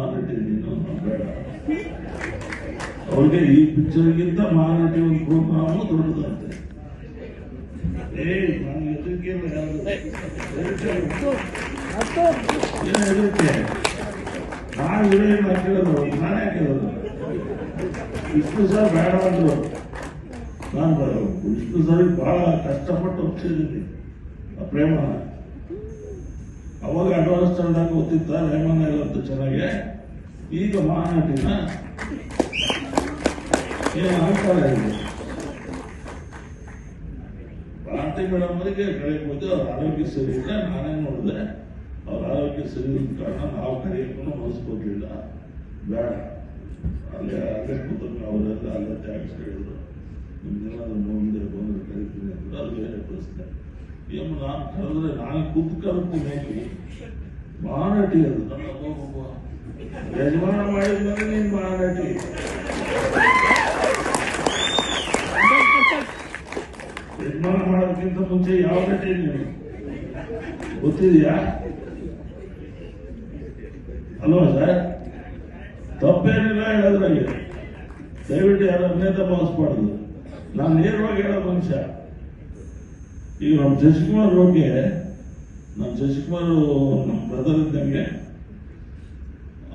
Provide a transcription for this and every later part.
ಬೇಡ ಅವ್ರಿಗೆ ಈ ಪಿಕ್ಚರ್ಗಿಂತ ಮಹಾನಟಿ ಒಂದು ಪ್ರೋಗ್ರಾಮು ದೊಡ್ಡದಂತೆ ಹೆದರಿಕೆ ನಾನು ವಿಡಿಯೋ ಹಾಕಿರೋದು ನಾನೇ ಹಾಕಿರೋದು ವಿಷ್ಣು ಸರ್ ಬೇಡ ಅಂದ್ರು. ನಾನು ವಿಷ್ಣು ಸರ್ ಬಹಳ ಕಷ್ಟಪಟ್ಟು ಒಪ್ಸಿದ್ದೀನಿ ಪ್ರೇಮ. ಅವಾಗ ಅಡ್ವಾನ್ಸ್ ತಂದಾಗ ಗೊತ್ತಿತ್ತ? ರೇಮಣ್ಣ ಇವತ್ತು ಚೆನ್ನಾಗಿ. ಈಗ ಮಾನಾಟಿನ ಏನು ಆಗ್ತಾರೆ ಭಾರತಿ ಮೇಡಮ್ ಅವರಿಗೆ ಹೋದ್ದು ಅವ್ರ ಆರೋಗ್ಯ ಸರಿ ಇಲ್ಲ. ನಾನೇ ನೋಡಿದೆ, ಅವ್ರ ಆರೋಗ್ಯ ಸರಿ ಇದ್ದ ಕಾರಣ ನಾವು ಕರೆಯಕ್ಕೂ ಮನಸ್ಸು ಕೊಡ್ಲಿಲ್ಲ ಬೇಡ. ಅಲ್ಲಿ ಅಲ್ಲೇ ಕೂತ್ಕೊಂಡು ಅವರೆಲ್ಲ ಅಲ್ಲೇ ಟ್ಯಾಕ್ಸ್ ಹೇಳಿದ್ರು ನಿಮ್ಗೆಲ್ಲಾದ್ರೂ ಮುಂದೆ ಬಂದ್ರೆ ಕರಿತೀನಿ ಅದು ಬೇರೆ ಪ್ರಶ್ನೆ ಏನು ನಾನು ಕರೆದ್ರೆ ನಾನು ಕೂತ್ಕೊಂಡು ಹೋಗಿ? ಮಹಾನಟಿ ಅದು. ಯಜಮಾನ ಮಾಡಿದ್ಮೇಲೆ ನೀನು ಮಾರಾಟಿ. ಯಜಮಾನ ಮಾಡೋದಕ್ಕಿಂತ ಮುಂಚೆ ಯಾವ ನಟಿ ನೀನು ಗೊತ್ತಿದೆಯಾ? ಅಲ್ವಾ ಸರ್? ತಪ್ಪೇನಿಲ್ಲ ಹೇಳೋದ್ರಾಗೆ. ದಯವಿಟ್ಟು ಯಾರು ಅನ್ಯತಾ ಭಾವಿಸ್ಬಾರ್ದು. ನಾನು ನೇರವಾಗಿ ಹೇಳೋ ಮನುಷ್ಯ. ಈಗ ನಮ್ಮ ಶಶಿಕುಮಾರ್ ಬಗ್ಗೆ ನಮ್ಮ ಶಶಿಕುಮಾರ್ ನಮ್ಮ ಬ್ರದರ್ ಇದ್ದಂಗೆ,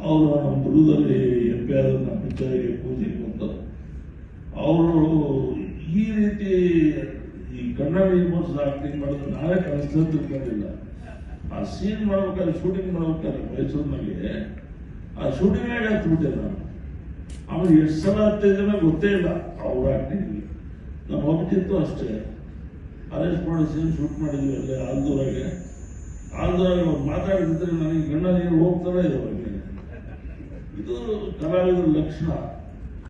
ಅವರು ನಮ್ಮ ದುರ್ಗದಲ್ಲಿ ಎಂ ಪಿ ಆದ ನಮ್ಮ ಪಿಚ್ಚರಿಗೆ ಪೂಜೆಗೆ ಬಂದು ಅವರು ಈ ರೀತಿ ಈ ಕನ್ನಡ ಇಮೋಷನ್ ಆಕ್ಟಿಂಗ್ ಮಾಡಿದ್ರೆ ನಾವೇ ಅಂತ ತಿಳ್ಕೊಂಡಿಲ್ಲ ಆ ಸೀನ್ ಮಾಡ್ಬೇಕಾದ್ರೆ ಶೂಟಿಂಗ್ ಮಾಡ್ಬೇಕಾದ್ರೆ ಮೈಸೂರಿನಲ್ಲಿ, ಆ ಶೂಟಿಂಗ್ ಹತ್ಬಿಟ್ಟೆ ನಾನು. ಆಮೇಲೆ ಎಷ್ಟು ಸಲ ಹತ್ತೈದು ಜನ ಗೊತ್ತೇ ಇಲ್ಲ ಅವ್ರ ಆಕ್ಟಿಂಗ್ ನಮ್ಮ ಹೋಗ್ತಿತ್ತು ಅಷ್ಟೇ. ಅರೆಸ್ಟ್ ಮಾಡಿ ಸೀನ್ ಶೂಟ್ ಮಾಡಿದ್ವಿ ಅಲ್ಲಿ ಆಲ್ದೂರಾಗೆ. ಆಲ್ದೂರಾಗೆ ಅವ್ರು ಮಾತಾಡ್ತಿದ್ರೆ ನನಗೆ ಗಂಡ ನೀರು ಹೋಗ್ತಾನೆ ಇದೆ ಇದು ಕಲಾವಿದರ ಲಕ್ಷಣ.